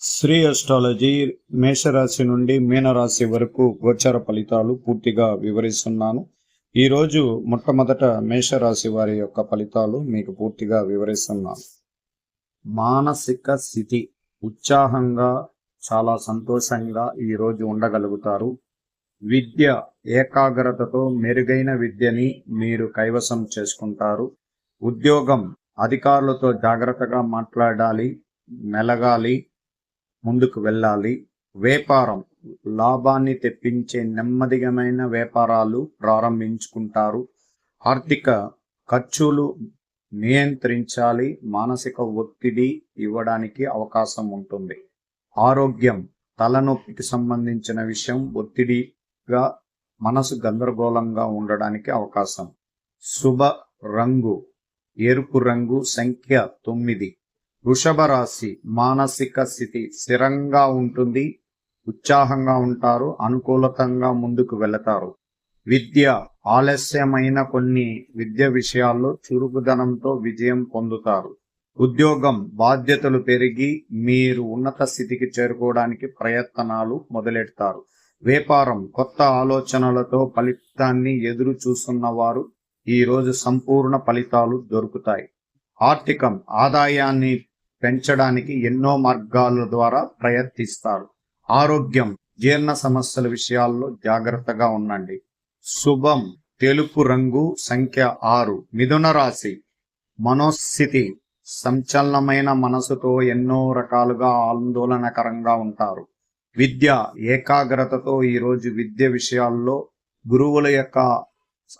Shri astrology మేషరాశి నుండి మీనరాశి వరకు గోచర ఫలితాలు పూర్తిగా వివరిస్తున్నాను. ఈరోజు మొట్టమొదట మేషరాశి వారి యొక్క ఫలితాలు మీకు పూర్తిగా వివరిస్తున్నాను. మానసిక స్థితి ఉత్సాహంగా చాలా సంతోషంగా ఈరోజు ఉండగలుగుతారు. విద్య ఏకాగ్రతతో మెరుగైన విద్యని మీరు కైవసం చేసుకుంటారు. ఉద్యోగం అధికారులతో జాగ్రత్తగా మాట్లాడాలి మెలగాలి ముందుకు వెళ్ళాలి. వ్యాపారం. లాభాన్ని తెప్పించే నెమ్మదిగమైన వ్యాపారాలు ప్రారంభించుకుంటారు. ఆర్థిక ఖర్చులు నియంత్రించాలి. మానసిక ఒత్తిడి ఇవ్వడానికి అవకాశం ఉంటుంది. ఆరోగ్యం. తలనొప్పికి సంబంధించిన విషయం ఒత్తిడిగా మనసు గందరగోళంగా ఉండడానికి అవకాశం. శుభ రంగు. ఎరుపు రంగు సంఖ్య తొమ్మిది. వృషభ రాశి మానసిక స్థితి స్థిరంగా ఉంటుంది ఉత్సాహంగా ఉంటారు అనుకూలతంగా ముందుకు వెళతారు. విద్య ఆలస్యమైన కొన్ని విద్య విషయాల్లో చురుకుదనంతో విజయం పొందుతారు. ఉద్యోగం బాధ్యతలు పెరిగి మీరు ఉన్నత స్థితికి చేరుకోవడానికి ప్రయత్నాలు మొదలెడతారు. వ్యాపారం కొత్త ఆలోచనలతో ఫలితాన్ని ఎదురు చూస్తున్న వారు ఈరోజు సంపూర్ణ ఫలితాలు దొరుకుతాయి. ఆర్థికం ఆదాయాన్ని పెంచడానికి ఎన్నో మార్గాల ద్వారా ప్రయత్నిస్తారు. ఆరోగ్యం జీర్ణ సమస్యల విషయాల్లో జాగ్రత్తగా ఉండండి. శుభం తెలుపు రంగు సంఖ్య ఆరు మిథున రాశి. మనోస్థితి సంచలనమైన మనసుతో ఎన్నో రకాలుగా ఆందోళనకరంగా ఉంటారు. విద్య ఏకాగ్రతతో ఈరోజు విద్య విషయాల్లో గురువుల యొక్క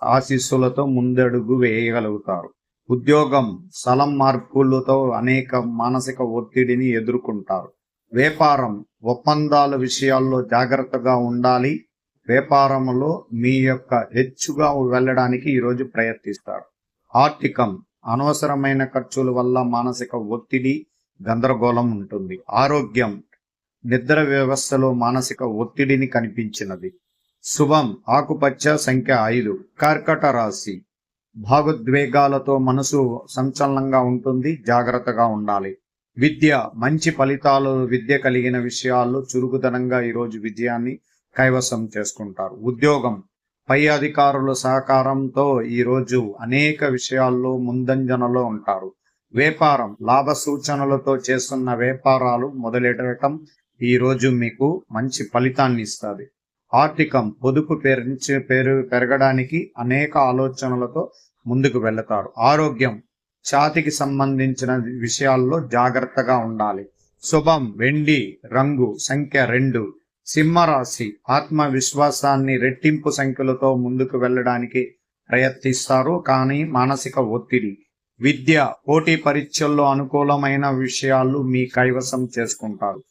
ఆశీస్సులతో ముందడుగు వేయగలుగుతారు. ఉద్యోగం స్థలం మార్పులతో అనేక మానసిక ఒత్తిడిని ఎదుర్కొంటారు. వ్యాపారం ఒప్పందాల విషయాల్లో జాగ్రత్తగా ఉండాలి. వ్యాపారంలో మీ యొక్క హెచ్చుగా వెళ్ళడానికి ఈరోజు ప్రయత్నిస్తారు. ఆర్థికం అనవసరమైన ఖర్చుల వల్ల మానసిక ఒత్తిడి గందరగోళం ఉంటుంది. ఆరోగ్యం నిద్ర వ్యవస్థలో మానసిక ఒత్తిడిని కనిపించినది. శుభం ఆకుపచ్చ సంఖ్య ఐదు. కర్కట రాశి భావోద్వేగాలతో మనసు సంచలనంగా ఉంటుంది జాగ్రత్తగా ఉండాలి. విద్య మంచి ఫలితాలు విద్య కలిగిన విషయాల్లో చురుకుదనంగా ఈరోజు విజయాన్ని కైవసం చేసుకుంటారు. ఉద్యోగం పై అధికారుల సహకారంతో ఈరోజు అనేక విషయాల్లో ముందంజనలో ఉంటారు. వ్యాపారం లాభ సూచనలతో చేస్తున్న వ్యాపారాలు మొదలెట్టడం ఈ రోజు మీకు మంచి ఫలితాన్ని ఇస్తుంది. ఆర్థికం పొదుపు పెంచి పెరు పెరగడానికి అనేక ఆలోచనలతో ముందుకు వెళతారు. ఆరోగ్యం ఛాతికి సంబంధించిన విషయాల్లో జాగ్రత్తగా ఉండాలి. శుభం వెండి రంగు సంఖ్య రెండు. సింహరాశి ఆత్మవిశ్వాసాన్ని రెట్టింపు సంఖ్యలతో ముందుకు వెళ్ళడానికి ప్రయత్నిస్తారు కానీ మానసిక ఒత్తిడి. విద్య పోటీ పరీక్షల్లో అనుకూలమైన విషయాలు మీ కైవసం చేసుకుంటారు.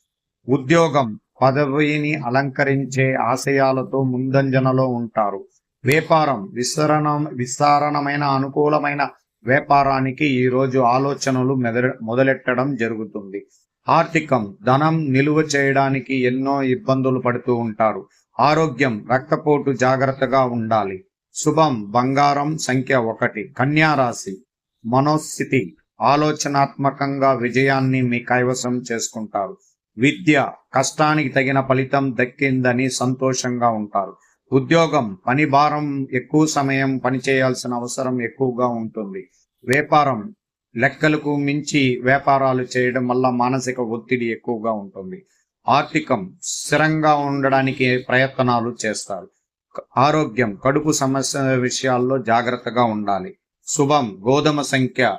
ఉద్యోగం పదవిని అలంకరించే ఆశయాలతో ముందంజనలో ఉంటారు. వ్యాపారం విస్తరణ విస్తారణమైన అనుకూలమైన వ్యాపారానికి ఈ రోజు ఆలోచనలు మెద మొదలెట్టడం జరుగుతుంది. ఆర్థికం ధనం నిలువ చేయడానికి ఎన్నో ఇబ్బందులు పడుతూ ఉంటారు. ఆరోగ్యం రక్తపోటు జాగ్రత్తగా ఉండాలి. శుభం బంగారం సంఖ్య ఒకటి. కన్యా రాశి మనోస్థితి ఆలోచనాత్మకంగా విజయాన్ని మీ కైవసం చేసుకుంటారు. విద్య కష్టానికి తగిన ఫలితం దక్కిందని సంతోషంగా ఉంటారు. ఉద్యోగం పని భారం ఎక్కువ సమయం పనిచేయాల్సిన అవసరం ఎక్కువగా ఉంటుంది. వ్యాపారం లెక్కలకు మించి వ్యాపారాలు చేయడం వల్ల మానసిక ఒత్తిడి ఎక్కువగా ఉంటుంది. ఆర్థికం స్థిరంగా ఉండడానికి ప్రయత్నాలు చేస్తారు. ఆరోగ్యం కడుపు సమస్య విషయాల్లో జాగ్రత్తగా ఉండాలి. శుభం గోధుమ సంఖ్య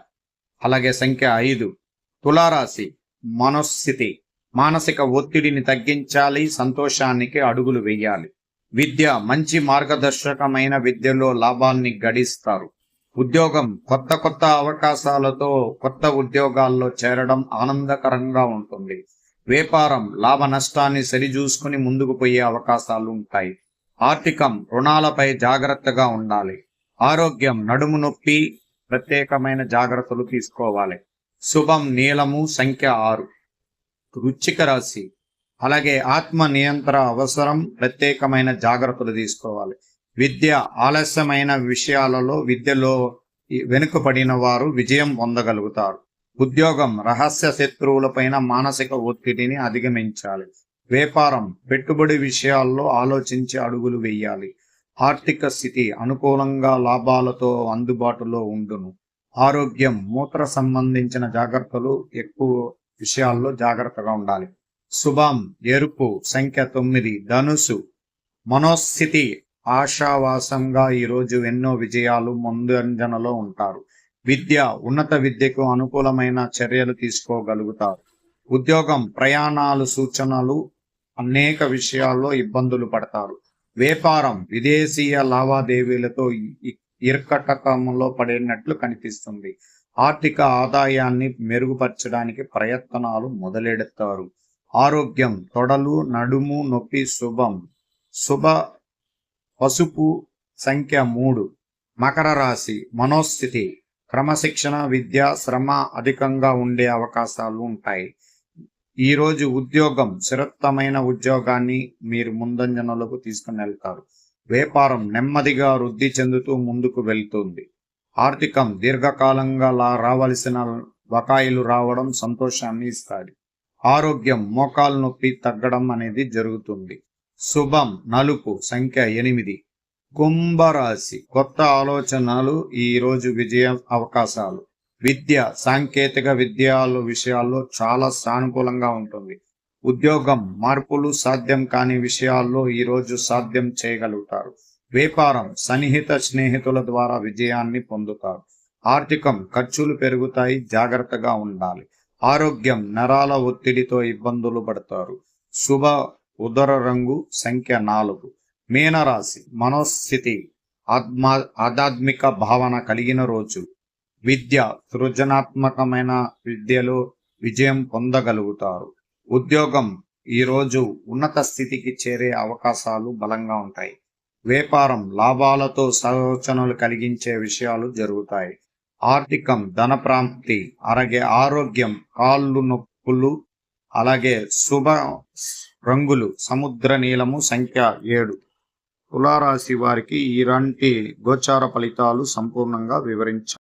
అలాగే సంఖ్య ఐదు. తులారాశి మనోస్థితి మానసిక ఒత్తిడిని తగ్గించాలి సంతోషానికి అడుగులు వేయాలి. విద్య మంచి మార్గదర్శకమైన విద్యలో లాభాల్ని గడిస్తారు. ఉద్యోగం కొత్త కొత్త అవకాశాలతో కొత్త ఉద్యోగాల్లో చేరడం ఆనందకరంగా ఉంటుంది. వ్యాపారం లాభ నష్టాన్ని సరిచూసుకుని ముందుకు పోయే అవకాశాలు ఉంటాయి. ఆర్థికం రుణాలపై జాగ్రత్తగా ఉండాలి. ఆరోగ్యం నడుము నొప్పి ప్రత్యేకమైన జాగ్రత్తలు తీసుకోవాలి. శుభం నీలము సంఖ్య ఆరు. వృచ్చిక రాశి. అలాగే ఆత్మ నియంత్ర అవసరం ప్రత్యేకమైన జాగ్రత్తలు తీసుకోవాలి. విద్య ఆలస్యమైన విషయాలలో విద్యలో వెనుకబడిన వారు విజయం పొందగలుగుతారు. ఉద్యోగం రహస్య శత్రువులపైన మానసిక ఒత్తిడిని అధిగమించాలి. వ్యాపారం పెట్టుబడి విషయాల్లో ఆలోచించి అడుగులు వేయాలి. ఆర్థిక స్థితి అనుకూలంగా లాభాలతో అందుబాటులో ఉండును. ఆరోగ్యం మూత్ర సంబంధించిన జాగ్రత్తలు ఎక్కువ విషయాల్లో జాగ్రత్తగా ఉండాలి. శుభం ఎరుపు సంఖ్య తొమ్మిది ధనుసు. మనోస్థితి ఆశావాసంగా ఈరోజు ఎన్నో విజయాలు ముందంజనలో ఉంటారు. విద్య ఉన్నత విద్యకు అనుకూలమైన చర్యలు తీసుకోగలుగుతారు. ఉద్యోగం ప్రయాణాలు సూచనలు అనేక విషయాల్లో ఇబ్బందులు పడతారు. వ్యాపారం విదేశీయ లావాదేవీలతో ఇ- ఇరకటకంలో పడినట్లు కనిపిస్తుంది. ఆర్థిక ఆదాయాన్ని మెరుగుపరచడానికి ప్రయత్నాలు మొదలెడతారు. ఆరోగ్యం తొడలు నడుము నొప్పి శుభం. శుభ పసుపు సంఖ్య మూడు. మకర రాశి మనోస్థితి. క్రమశిక్షణ విద్య శ్రమ అధికంగా ఉండే అవకాశాలు ఉంటాయి. ఈ రోజు ఉద్యోగం స్థిరత్వమైన ఉద్యోగాన్ని మీరు ముందంజనలకు తీసుకుని వెళ్తారు. వ్యాపారం నెమ్మదిగా వృద్ధి చెందుతూ ముందుకు వెళ్తుంది. ఆర్థికం దీర్ఘకాలంగా రావలసిన బకాయిలు రావడం సంతోషాన్ని ఇస్తాయి ఆరోగ్యం మోకాలు నొప్పి తగ్గడం అనేది జరుగుతుంది. శుభం నలుపు సంఖ్య ఎనిమిది. కుంభరాశి. కొత్త ఆలోచనలు ఈ రోజు విజయ అవకాశాలు. విద్య సాంకేతిక విద్యాల విషయాల్లో చాలా సానుకూలంగా ఉంటుంది. ఉద్యోగం మార్పులు సాధ్యం కాని విషయాల్లో ఈ రోజు సాధ్యం చేయగలుగుతారు. వ్యాపారం సన్నిహిత స్నేహితుల ద్వారా విజయాన్ని పొందుతారు. ఆర్థికం ఖర్చులు పెరుగుతాయి జాగ్రత్తగా ఉండాలి. ఆరోగ్యం నరాల ఒత్తిడితో ఇబ్బందులు పడతారు. శుభ ఉదర రంగు సంఖ్య నాలుగు. మీనరాశి మనోస్థితి ఆత్మా ఆధ్యాత్మిక భావన కలిగిన రోజు. విద్య సృజనాత్మకమైన విద్యలో విజయం పొందగలుగుతారు. ఉద్యోగం ఈ రోజు ఉన్నత స్థితికి చేరే అవకాశాలు బలంగా ఉంటాయి. వ్యాపారం లాభాలతో సూచనలు కలిగించే విషయాలు జరుగుతాయి. ఆర్థికం ధన ప్రాప్తి అలాగే ఆరోగ్యం కాళ్ళు నొప్పులు అలాగే శుభ రంగులు సముద్ర నీలము సంఖ్య ఏడు. తులారాశి వారికి ఇలాంటి గోచార ఫలితాలు సంపూర్ణంగా వివరించారు